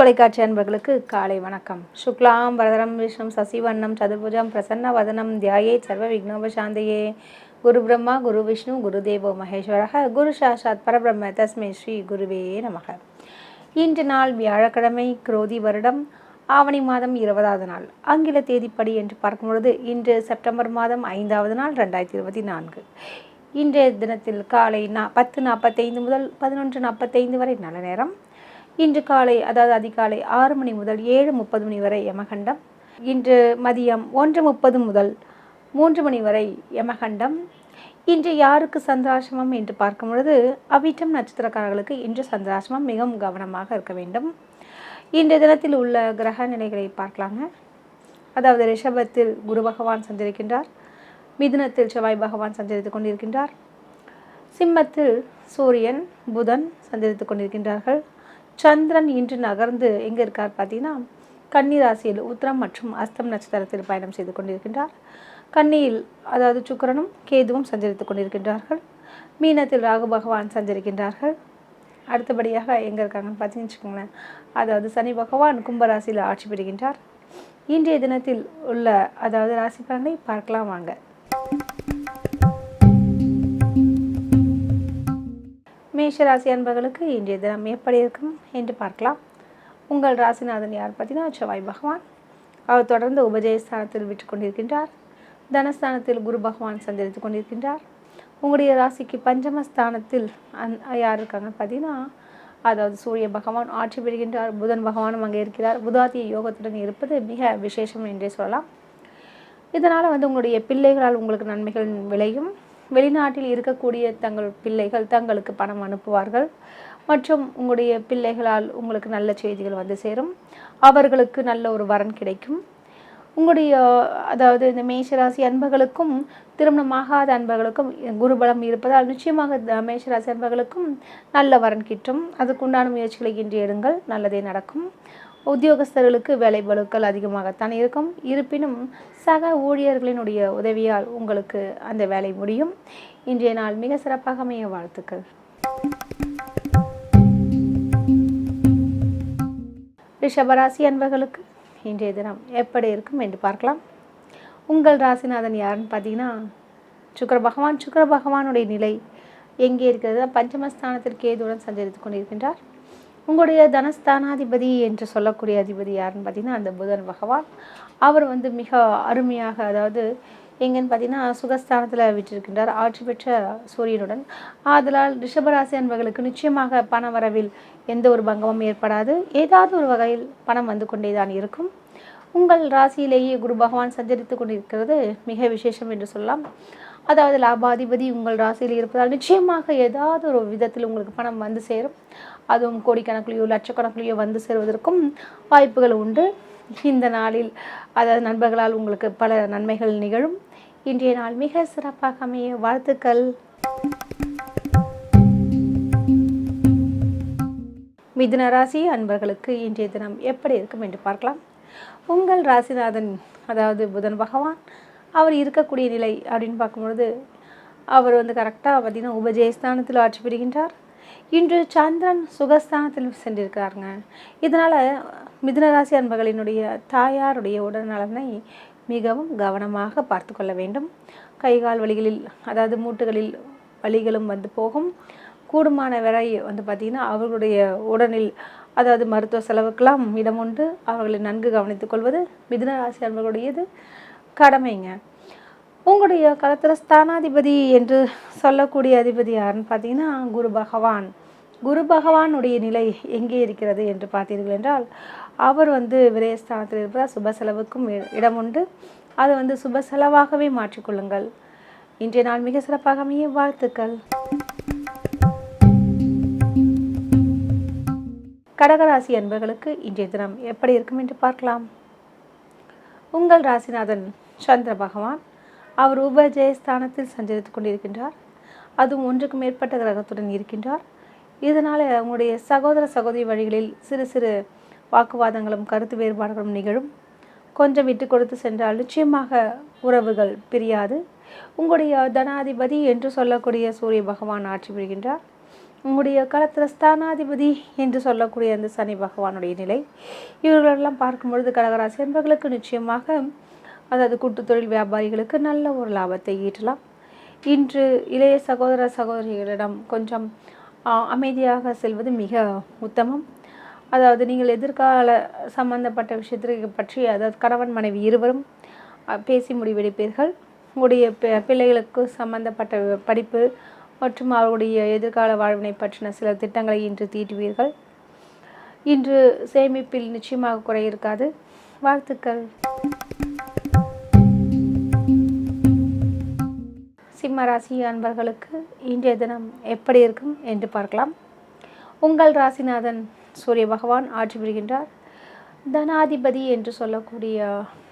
தொலைக்காட்சி அன்பர்களுக்கு காலை வணக்கம். சுக்லாம் வரதரம் விஷ்ணு சசிவண்ணம் சதுர்புஜம் பிரசன்ன வதனம் தியாயே சர்வ விக்னோபசாந்தையே குரு பிரம்மா குரு விஷ்ணு குரு தேவோ மகேஸ்வரக குரு சாஷாத் பரபிரம்ம தஸ்மை ஸ்ரீ குருவே நமக. இன்று நாள் வியாழக்கிழமை குரோதி வருடம் ஆவணி மாதம் இருபதாவது நாள். ஆங்கில தேதிப்படி என்று பார்க்கும்பொழுது இன்று செப்டம்பர் மாதம் ஐந்தாவது நாள் ரெண்டாயிரத்தி இருபத்தி நான்கு. இன்றைய தினத்தில் காலை நா பத்து நாற்பத்தைந்து முதல் பதினொன்று நாற்பத்தைந்து வரை நல்ல நேரம். இன்று காலை அதாவது அதிகாலை ஆறு மணி முதல் ஏழு முப்பது மணி வரை யமகண்டம். இன்று மதியம் ஒன்று முப்பது முதல் மூன்று மணி வரை யமகண்டம். இன்று யாருக்கு சந்திராசிரமம் என்று பார்க்கும் பொழுது அவிட்டம் நட்சத்திரக்காரர்களுக்கு இன்று சந்திராசிரமம் மிகவும் கவனமாக இருக்க வேண்டும். இன்றைய தினத்தில் உள்ள கிரக நிலைகளை பார்க்கலாங்க. அதாவது ரிஷபத்தில் குரு பகவான் சந்திருக்கின்றார் மிதுனத்தில் செவ்வாய் பகவான் சஞ்சரித்துக் கொண்டிருக்கின்றார். சிம்மத்தில் சூரியன் புதன் சஞ்சரித்துக் கொண்டிருக்கின்றார்கள். சந்திரன் இன்று நகர்ந்து எங்கே இருக்கார் பார்த்தீங்கன்னா? கன்னி ராசியில் உத்திரம் மற்றும் அஸ்தம் நட்சத்திரத்தில் பயணம் செய்து கொண்டிருக்கின்றார். கன்னியில் அதாவது சுக்கரனும் கேதுவும் சஞ்சரித்துக் கொண்டிருக்கின்றார்கள். மீனத்தில் ராகு பகவான் சஞ்சரிக்கின்றார்கள். அடுத்தபடியாக எங்கே இருக்காங்கன்னு பார்த்தீங்கன்னு வச்சுக்கோங்களேன். அதாவது சனி பகவான் கும்பராசியில் ஆட்சி பெறுகின்றார் இன்றைய தினத்தில் உள்ள அதாவது ராசி பலனை பார்க்கலாம் வாங்க. மேஷ ராசி அன்பர்களுக்கு இன்றைய தினம் எப்படி இருக்கும் என்று பார்க்கலாம். உங்கள் ராசிநாதன் யார் பார்த்தீங்கன்னா செவ்வாய் பகவான். அவர் தொடர்ந்து உபஜயஸ்தானத்தில் விட்டு கொண்டிருக்கின்றார். தனஸ்தானத்தில் குரு பகவான் சஞ்சரித்து கொண்டிருக்கின்றார். உங்களுடைய ராசிக்கு பஞ்சமஸ்தானத்தில் அந் யார் இருக்காங்கன்னு பார்த்தீங்கன்னா அதாவது சூரிய பகவான் ஆட்சி பெறுகின்றார் புதன் பகவானும் அங்கே இருக்கிறார். புதாத்திய யோகத்துடன் இருப்பது மிக விசேஷம் என்றே சொல்லலாம். இதனால் வந்து உங்களுடைய பிள்ளைகளால் உங்களுக்கு நன்மைகள் விளையும். வெளிநாட்டில் இருக்கக்கூடிய தங்கள் பிள்ளைகள் தங்களுக்கு பணம் அனுப்புவார்கள். மற்றும் உங்களுடைய பிள்ளைகளால் உங்களுக்கு நல்ல செய்திகள் வந்து சேரும். அவர்களுக்கு நல்ல ஒரு வரன் கிடைக்கும். உங்களுடைய அதாவது இந்த மேஷராசி அன்பர்களுக்கும் திருமணமாகாத அன்பர்களுக்கும் குருபலம் இருப்பதால் நிச்சயமாக மேஷராசி அன்பர்களுக்கும் நல்ல வரன் கிட்டும். அதுக்குண்டான முயற்சிகளை இன்று எடுங்கள். நல்லதே நடக்கும். உத்தியோகஸ்தர்களுக்கு வேலை பளுக்கள் அதிகமாகத்தான் இருக்கும். இருப்பினும் சக ஊழியர்களினுடைய உதவியால் உங்களுக்கு அந்த வேலை முடியும். இன்றைய நாள் மிக சிறப்பாக அமைய வாழ்த்துக்கள். ரிஷபராசி அன்பர்களுக்கு இன்றைய தினம் எப்படி இருக்கும் என்று பார்க்கலாம். உங்கள் ராசிநாதன் யாருன்னு பார்த்தீங்கன்னா சுக்கர பகவான். சுக்கர பகவானுடைய நிலை எங்கே இருக்கிறது? பஞ்சமஸ்தானத்திற்கு கேதுவுடன் சஞ்சரித்து கொண்டிருக்கின்றார். உங்களுடைய தனஸ்தானாதிபதி என்று சொல்லக்கூடிய அதிபதி யாருன்னு பார்த்தீங்கன்னா அந்த புதன் பகவான். அவர் வந்து மிக அருமையாக அதாவது எங்கன்னு பார்த்தீங்கன்னா சுகஸ்தானத்தில் விட்டிருக்கின்றார். ஆட்சி பெற்ற சூரியனுடன். ஆதலால் ரிஷபராசி அன்பர்களுக்கு நிச்சயமாக பண வரவில் எந்த ஒரு பங்கமும் ஏற்படாது. ஏதாவது ஒரு வகையில் பணம் வந்து கொண்டே தான் இருக்கும். உங்கள் ராசியிலேயே குரு பகவான் சஞ்சரித்து கொண்டிருக்கிறது மிக விசேஷம் என்று சொல்லலாம். அதாவது லாபாதிபதி உங்கள் ராசியில் இருப்பதால் நிச்சயமாக ஏதாவது ஒரு விதத்தில் உங்களுக்கு பணம் வந்து சேரும். அதுவும் கோடிக்கணக்கிலேயோ லட்சக்கணக்கிலேயோ வந்து சேருவதற்கும் வாய்ப்புகள் உண்டு. இந்த நாளில் அதாவது நண்பர்களால் உங்களுக்கு பல நன்மைகள் நிகழும். இன்றைய நாள் மிக சிறப்பாக அமைய வாழ்த்துக்கள். மிதுன ராசி அன்பர்களுக்கு இன்றைய தினம் எப்படி இருக்கும் என்று பார்க்கலாம். உங்கள் ராசிநாதன் அதாவது புதன் பகவான் அவர் இருக்கக்கூடிய நிலை அப்படின்னு பார்க்கும்பொழுது அவர் வந்து கரெக்டாக பார்த்திங்கன்னா உபஜயஸ்தானத்தில் ஆட்சி பெறுகின்றார் இன்று சந்திரன் சுகஸ்தானத்தில் சென்றிருக்கிறாருங்க. இதனால் மிதுனராசி அன்பர்களினுடைய தாயாருடைய உடல்நலனை மிகவும் கவனமாக பார்த்து கொள்ள வேண்டும். கைகால் வலிகளில் அதாவது மூட்டுகளில் வழிகளும் வந்து போகும். கூடுமான வரை வந்து பார்த்திங்கன்னா அவர்களுடைய உடலில் அதாவது மருத்துவ செலவுக்கெல்லாம் இடம் உண்டு. அவர்களை நன்கு கவனித்துக் கொள்வது மிதுனராசி அன்பர்களுடையது கடமைங்க. உங்களுடைய களத்திர ஸ்தானாதிபதி என்று சொல்லக்கூடிய அதிபதி யாருன்னு பார்த்தீங்கன்னா குரு பகவான். குரு பகவானுடைய நிலை எங்கே இருக்கிறது என்று பார்த்தீர்கள் என்றால் அவர் வந்து விரயஸ்தானத்தில் இருப்பதால் சுப செலவுக்கும் இடம் உண்டு. அதை வந்து சுப செலவாகவே மாற்றிக்கொள்ளுங்கள் இன்றைய நாள் மிக சிறப்பாக அமைய வாழ்த்துக்கள். கடகராசி அன்பர்களுக்கு இன்றைய தினம் எப்படி இருக்கும் என்று பார்க்கலாம். உங்கள் ராசிநாதன் சந்திர பகவான் அவர் உபஜயஸ்தானத்தில் சஞ்சரித்து கொண்டிருக்கின்றார். அதுவும் ஒன்றுக்கு மேற்பட்ட கிரகத்துடன் இருக்கின்றார். இதனால் உங்களுடைய சகோதர சகோதரி வழிகளில் சிறு சிறு வாக்குவாதங்களும் கருத்து வேறுபாடுகளும் நிகழும். கொஞ்சம் விட்டு கொடுத்து சென்றால் நிச்சயமாக உறவுகள் பிரியாது. உங்களுடைய தனாதிபதி என்று சொல்லக்கூடிய சூரிய பகவான் ஆட்சி புரிகின்றார். உங்களுடைய காலத்தில் ஸ்தானாதிபதி என்று சொல்லக்கூடிய அந்த சனி பகவானுடைய நிலை. இவர்களெல்லாம் பார்க்கும் பொழுது கடகராசி என்பவர்களுக்கு நிச்சயமாக அதாவது கூட்டு தொழில் வியாபாரிகளுக்கு நல்ல ஒரு லாபத்தை ஈட்டலாம். இன்று இளைய சகோதர சகோதரிகளிடம் கொஞ்சம் அமைதியாக செல்வது மிக உத்தமம். அதாவது நீங்கள் எதிர்கால சம்பந்தப்பட்ட விஷயத்திற்கு பற்றி அதாவது கணவன் மனைவி இருவரும் பேசி முடிவெடுப்பீர்கள். உங்களுடைய பிள்ளைகளுக்கு சம்பந்தப்பட்ட படிப்பு மற்றும் அவருடைய எதிர்கால வாழ்வினை பற்றின சில திட்டங்களை இன்று தீட்டுவீர்கள். இன்று சேமிப்பில் நிச்சயமாக குறை இருக்காது. வாழ்த்துக்கள். சிம்ம ராசி அன்பர்களுக்கு இன்றைய தினம் எப்படி இருக்கும் என்று பார்க்கலாம். உங்கள் ராசிநாதன் சூரிய பகவான் ஆட்சி புரிகின்றார். தனாதிபதி என்று சொல்லக்கூடிய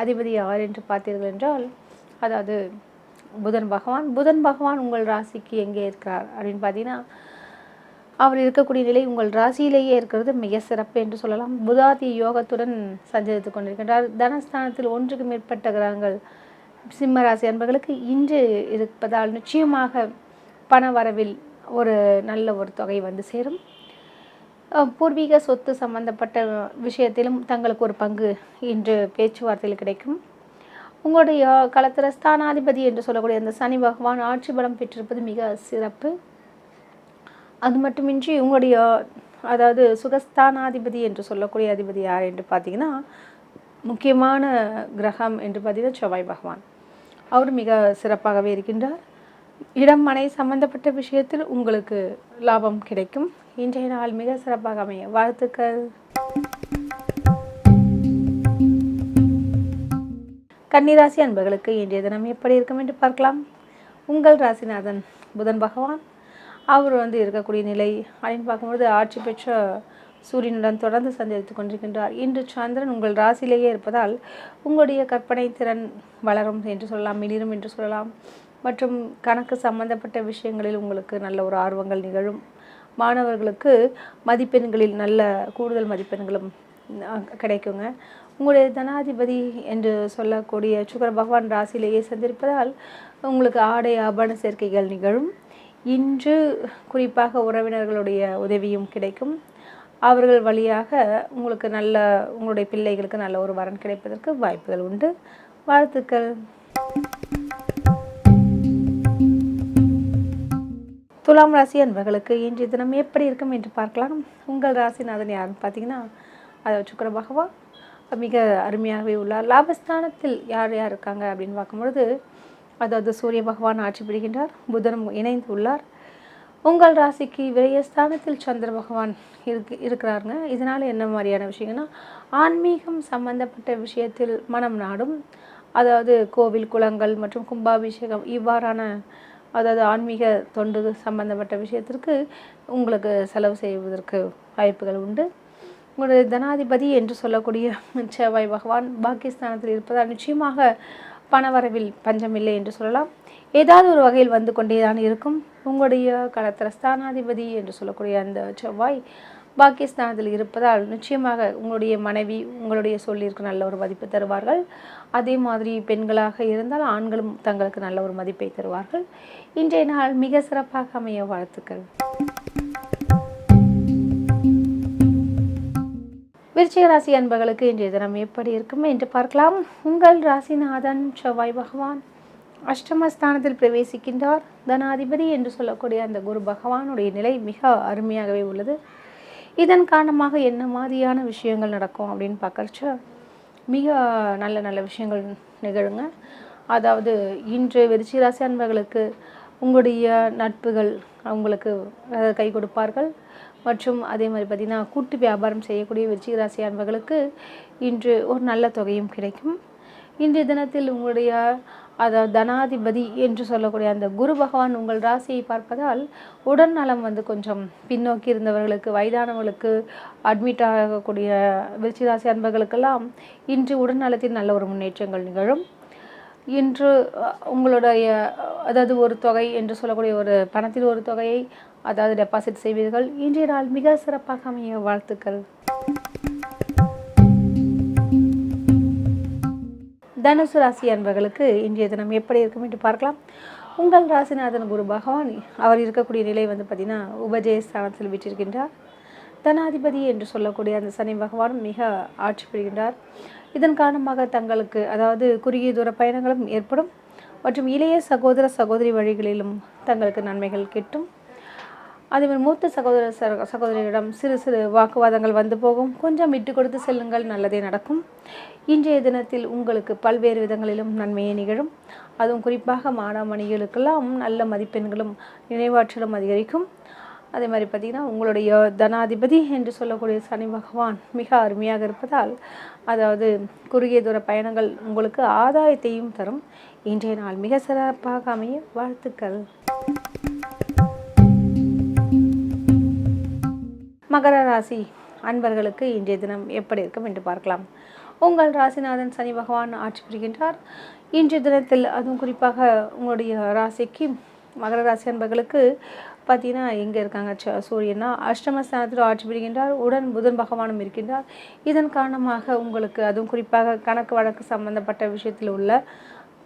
அதிபதி யார் என்று பார்த்தீர்கள் என்றால் அதாவது புதன் பகவான். புதன் பகவான் உங்கள் ராசிக்கு எங்கே இருக்கிறார் அப்படின்னு பார்த்தீங்கன்னா அவர் இருக்கக்கூடிய நிலை உங்கள் ராசியிலேயே இருக்கிறது மிக சிறப்பு என்று சொல்லலாம். புதாதி யோகத்துடன் சஞ்சரித்து கொண்டிருக்கின்றார். தனஸ்தானத்தில் ஒன்றுக்கு மேற்பட்ட கிரகங்கள் சிம்மராசி அன்பர்களுக்கு இன்று இருப்பதால் நிச்சயமாக பண வரவில் ஒரு நல்ல ஒரு தொகை வந்து சேரும். பூர்வீக சொத்து சம்பந்தப்பட்ட விஷயத்திலும் தங்களுக்கு ஒரு பங்கு இன்று பேச்சுவார்த்தையில் கிடைக்கும். உங்களுடைய களத்திர ஸ்தானாதிபதி என்று சொல்லக்கூடிய அந்த சனி பகவான் ஆட்சி பலம் பெற்றிருப்பது மிக சிறப்பு. அது மட்டுமின்றி உங்களுடைய அதாவது சுகஸ்தானாதிபதி என்று சொல்லக்கூடிய அதிபதி யார் என்று பார்த்தீங்கன்னா முக்கியமான கிரகம் என்று பார்த்தீங்கன்னா செவ்வாய் பகவான். அவர் மிக சிறப்பாகவே இருக்கின்றார். இடம் மனை சம்பந்தப்பட்ட விஷயத்தில் உங்களுக்கு லாபம் கிடைக்கும். இன்றைய நாள் மிக சிறப்பாக அமைய. வாழ்த்துக்கள். கன்னிராசி அன்பர்களுக்கு இன்றைய தினம் எப்படி இருக்கும் என்று பார்க்கலாம். உங்கள் ராசிநாதன் புதன் பகவான். அவர் வந்து இருக்கக்கூடிய நிலை அப்படின்னு பார்க்கும்பொழுது ஆட்சி பெற்ற சூரியனுடன் தொடர்ந்து சந்தித்துக் கொண்டிருக்கின்றார். இன்று சந்திரன் உங்கள் ராசியிலேயே இருப்பதால் உங்களுடைய கற்பனை திறன் வளரும் என்று சொல்லலாம் மிளிரும் என்று சொல்லலாம். மற்றும் கணக்கு சம்பந்தப்பட்ட விஷயங்களில் உங்களுக்கு நல்ல ஒரு ஆர்வங்கள் நிகழும். மாணவர்களுக்கு மதிப்பெண்களில் நல்ல கூடுதல் மதிப்பெண்களும் கிடைக்குங்க. உங்களுடைய தனாதிபதி என்று சொல்லக்கூடிய சுக்கர பகவான் ராசியிலேயே சந்திருப்பதால் உங்களுக்கு ஆடை ஆபரண சேர்க்கைகள் நிகழும். இன்று குறிப்பாக உறவினர்களுடைய உதவியும் கிடைக்கும். அவர்கள் வழியாக உங்களுக்கு நல்ல உங்களுடைய பிள்ளைகளுக்கு நல்ல ஒரு வரன் கிடைப்பதற்கு வாய்ப்புகள் உண்டு. வாழ்த்துக்கள். துலாம் ராசி அன்பர்களுக்கு இன்றைய தினம் எப்படி இருக்கும் என்று பார்க்கலாம். உங்கள் ராசிநாதன் யாருன்னு பார்த்தீங்கன்னா அதாவது சுக்கர பகவான். மிக அருமையாகவே உள்ளார். லாபஸ்தானத்தில் யார் யார் இருக்காங்க அப்படின்னு பார்க்கும்பொழுது அதாவது சூரிய பகவான் ஆட்சி பெறுகின்றார் புதனும் இணைந்து உள்ளார். உங்கள் ராசிக்கு விரயஸ்தானத்தில் சந்திர பகவான் இருக்கு இருக்கிறாருங்க. இதனால் என்ன மாதிரியான விஷயங்கன்னா ஆன்மீகம் சம்பந்தப்பட்ட விஷயத்தில் மனம் நாடும். அதாவது கோவில் குளங்கள் மற்றும் கும்பாபிஷேகம் இவ்வாறான அதாவது ஆன்மீக தொண்டு சம்பந்தப்பட்ட விஷயத்திற்கு உங்களுக்கு செலவு செய்வதற்கு வாய்ப்புகள் உண்டு. உங்களுடைய தனாதிபதி என்று சொல்லக்கூடிய செவ்வாய் பகவான் பாகிஸ்தானத்தில் இருப்பதால் நிச்சயமாக பணவரவில் பஞ்சமில்லை என்று சொல்லலாம். ஏதாவது ஒரு வகையில் வந்து கொண்டேதான் இருக்கும். உங்களுடைய களத்திர ஸ்தானாதிபதி என்று சொல்லக்கூடிய அந்த செவ்வாய் பாகிஸ்தானத்தில் இருப்பதால் நிச்சயமாக உங்களுடைய மனைவி உங்களுடைய சொல்லிற்கு நல்ல ஒரு மதிப்பு தருவார்கள். அதே மாதிரி பெண்களாக இருந்தால் ஆண்களும் தங்களுக்கு நல்ல ஒரு மதிப்பை தருவார்கள். இன்றைய நாள் மிக சிறப்பாக அமைய வாழ்த்துக்கள். விருச்சிக ராசி அன்பர்களுக்கு இன்றைய தினம் எப்படி இருக்கும் என்று பார்க்கலாம். உங்கள் ராசிநாதன் செவ்வாய் பகவான். அஷ்டமஸ்தானத்தில் பிரவேசிக்கின்றார். தனாதிபதி என்று சொல்லக்கூடிய அந்த குரு பகவானுடைய நிலை மிக அருமையாகவே உள்ளது. இதன் காரணமாக என்ன மாதிரியான விஷயங்கள் நடக்கும் அப்படின்னு பார்க்கறச்ச மிக நல்ல நல்ல விஷயங்கள் நிகழுங்க. அதாவது இன்று விருச்சிக ராசி அன்பர்களுக்கு உங்களுடைய நட்புகள் அவங்களுக்கு கை கொடுப்பார்கள். மற்றும் அதே மாதிரி பார்த்திங்கன்னா கூட்டு வியாபாரம் செய்யக்கூடிய விருச்சிக ராசி அன்பர்களுக்கு இன்று ஒரு நல்ல தொகையும் கிடைக்கும். இன்றைய தினத்தில் உங்களுடைய அதாவது தனாதிபதி என்று சொல்லக்கூடிய அந்த குரு பகவான் உங்கள் ராசியை பார்ப்பதால் உடல் நலம் வந்து கொஞ்சம் பின்னோக்கி இருந்தவர்களுக்கு வயதானவர்களுக்கு அட்மிட் ஆகக்கூடிய விருச்சிக ராசி அன்பர்களுக்கெல்லாம் இன்று உடல் நலத்தில் நல்ல ஒரு முன்னேற்றங்கள் நிகழும். இன்று உங்களுடைய அதாவது ஒரு தொகை என்று சொல்லக்கூடிய ஒரு பணத்தில் ஒரு தொகையை அதாவது டெபாசிட் செய்வீர்கள். இன்றைய நாள் மிக சிறப்பாக அமைய வாழ்த்துக்கள். தனுசு ராசி அன்பர்களுக்கு இன்றைய தினம் எப்படி இருக்கும் என்று பார்க்கலாம். உங்கள் ராசிநாதன் குரு பகவான் அவர் இருக்கக்கூடிய நிலை வந்து பார்த்திங்கன்னா உபஜயஸ்தானத்தில் விட்டிருக்கின்றார் தனாதிபதி என்று சொல்லக்கூடிய அந்த சனி பகவானும் மிக ஆட்சி பெறுகின்றார் இதன் காரணமாக தங்களுக்கு அதாவது குறுகிய தூர பயணங்களும் ஏற்படும். மற்றும் இளைய சகோதர சகோதரி வழிகளிலும் தங்களுக்கு நன்மைகள் கிட்டும். அதேமாதிரி மூத்த சகோதர சகோதரியிடம் சிறு சிறு வாக்குவாதங்கள் வந்து போகும். கொஞ்சம் விட்டு கொடுத்து செல்லுங்கள் நல்லதே நடக்கும். இன்றைய தினத்தில் உங்களுக்கு பல்வேறு விதங்களிலும் நன்மையை நிகழும். அதுவும் குறிப்பாக மாணவமணிகளுக்கெல்லாம் நல்ல மதிப்பெண்களும் நினைவாற்றலும் அதிகரிக்கும். அதே மாதிரி பார்த்திங்கன்னா உங்களுடைய தனாதிபதி என்று சொல்லக்கூடிய சனி பகவான் மிக அருமையாக இருப்பதால் அதாவது குறுகிய தூர பயணங்கள் உங்களுக்கு ஆதாயத்தையும் தரும். இன்றைய நாள் மிக சிறப்பாக அமைய வாழ்த்துக்கள். மகர ராசி அன்பர்களுக்கு இன்றைய தினம் எப்படி இருக்கும் என்று பார்க்கலாம். உங்கள் ராசிநாதன் சனி பகவான் ஆட்சி புரிகின்றார். இன்றைய தினத்தில் அதுவும் குறிப்பாக உங்களுடைய ராசிக்கு மகர ராசி அன்பர்களுக்கு பார்த்தீங்கன்னா எங்கே இருக்காங்க? சூரியனா? அஷ்டமஸ்தானத்தில் ஆட்சி புரிகின்றார். உடன் புதன் பகவானும் இருக்கின்றார். இதன் காரணமாக உங்களுக்கு அதுவும் குறிப்பாக கணக்கு வழக்கு சம்பந்தப்பட்ட விஷயத்தில் உள்ள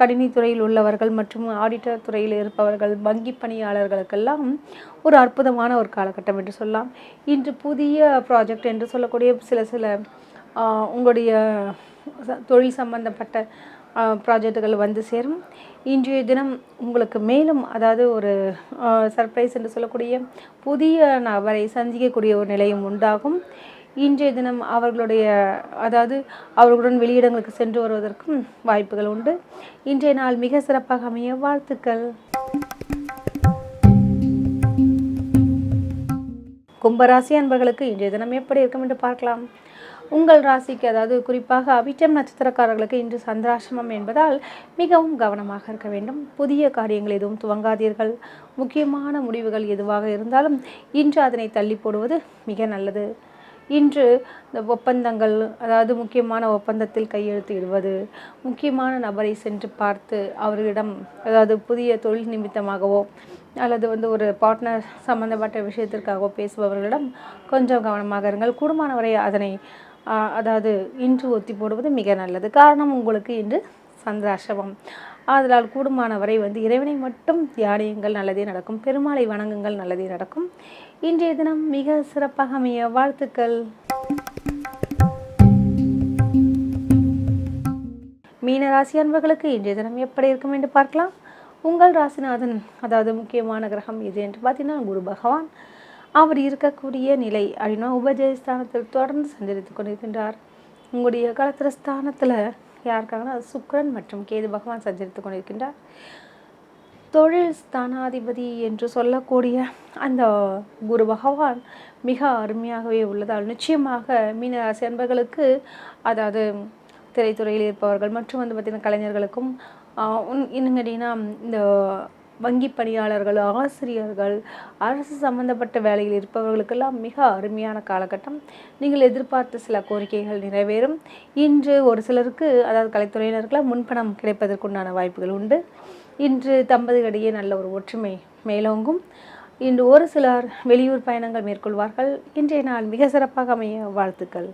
கணினி துறையில் உள்ளவர்கள் மற்றும் ஆடிட்டர் துறையில் இருப்பவர்கள் வங்கி பணியாளர்களுக்கெல்லாம் ஒரு அற்புதமான ஒரு காலகட்டம் என்று சொல்லலாம். இன்று புதிய ப்ராஜெக்ட் என்று சொல்லக்கூடிய சில சில உங்களுடைய தொழில் சம்பந்தப்பட்ட ப்ராஜெக்டுகள் வந்து சேரும். இன்றைய தினம் உங்களுக்கு மேலும் அதாவது ஒரு சர்ப்ரைஸ் என்று சொல்லக்கூடிய புதிய நபரை சந்திக்கக்கூடிய ஒரு நிலையும் உண்டாகும். இன்றைய தினம் அவர்களுடைய அதாவது அவர்களுடன் வெளியிடங்களுக்கு சென்று வருவதற்கும் வாய்ப்புகள் உண்டு. இன்றைய நாள் மிக சிறப்பாக அமைய வாழ்த்துக்கள். கும்பராசி அன்பர்களுக்கு இன்றைய தினம் எப்படி இருக்கும் என்று பார்க்கலாம். உங்கள் ராசிக்கு அதாவது குறிப்பாக அபிட்டம் நட்சத்திரக்காரர்களுக்கு இன்று சந்திராசிரமம் என்பதால் மிகவும் கவனமாக இருக்க வேண்டும். புதிய காரியங்கள் எதுவும் துவங்காதீர்கள். முக்கியமான முடிவுகள் எதுவாக இருந்தாலும் இன்று அதனை தள்ளி போடுவது மிக நல்லது. இன்று இந்த ஒப்பந்தங்கள் அதாவது முக்கியமான ஒப்பந்தத்தில் கையெழுத்திடுவது முக்கியமான நபரை சென்று பார்த்து அவர்களிடம் அதாவது புதிய தொழில் நிமித்தமாகவோ அல்லது வந்து ஒரு பார்ட்னர் சம்மந்தப்பட்ட விஷயத்திற்காகவோ பேசுபவர்களிடம் கொஞ்சம் கவனமாக இருங்கள். கூடுமானவரை அதனை அதாவது இன்று ஒத்தி போடுவது மிக நல்லது. காரணம் உங்களுக்கு இன்று சந்திராசிரமம் ஆதலால் கூடுமானவரை வந்து இறைவனை மட்டும் தியானியுங்கள் நல்லதே நடக்கும். பெருமாளை வணங்குங்கள் நல்லதே நடக்கும். இன்றைய தினம் மிக சிறப்பாக அமைய வாழ்த்துக்கள். மீனராசி அன்பர்களுக்கு இன்றைய தினம் எப்படி இருக்கும் என்று பார்க்கலாம். உங்கள் ராசிநாதன் அதாவது முக்கியமான கிரகம் இது என்று பார்த்தீங்கன்னா குரு பகவான். அவர் இருக்கக்கூடிய நிலை அப்படின்னா உபஜயஸ்தானத்தில் தொடர்ந்து சஞ்சரித்து கொண்டிருக்கின்றார். உங்களுடைய கலத்திர ஸ்தானத்தில் யாருக்காங்கன்னா சுக்கரன் மற்றும் கேது பகவான் சஞ்சரித்து கொண்டிருக்கின்றார். தொழில் ஸ்தானாதிபதி என்று சொல்லக்கூடிய அந்த குரு பகவான் மிக அருமையாகவே உள்ளதால் நிச்சயமாக மீனராசி அன்பர்களுக்கு அதாவது திரைத்துறையில் இருப்பவர்கள் மற்றும் வந்து பார்த்திங்கன்னா கலைஞர்களுக்கும் இன்னும் கேட்டிங்கன்னா இந்த வங்கி பணியாளர்கள் ஆசிரியர்கள் அரசு சம்பந்தப்பட்ட வேலையில் இருப்பவர்களுக்கெல்லாம் மிக அருமையான காலகட்டம். நீங்கள் எதிர்பார்த்த சில கோரிக்கைகள் நிறைவேறும். இன்று ஒரு சிலருக்கு அதாவது கலைத்துறையினருக்கெல்லாம் முன்பணம் கிடைப்பதற்குண்டான வாய்ப்புகள் உண்டு. இன்று தம்பதிகளிடையே நல்ல ஒரு ஒற்றுமை மேலோங்கும். இன்று ஒரு சிலர் வெளியூர் பயணங்கள் மேற்கொள்வார்கள். இன்றைய நாள் மிக சிறப்பாக அமைய வாழ்த்துக்கள்.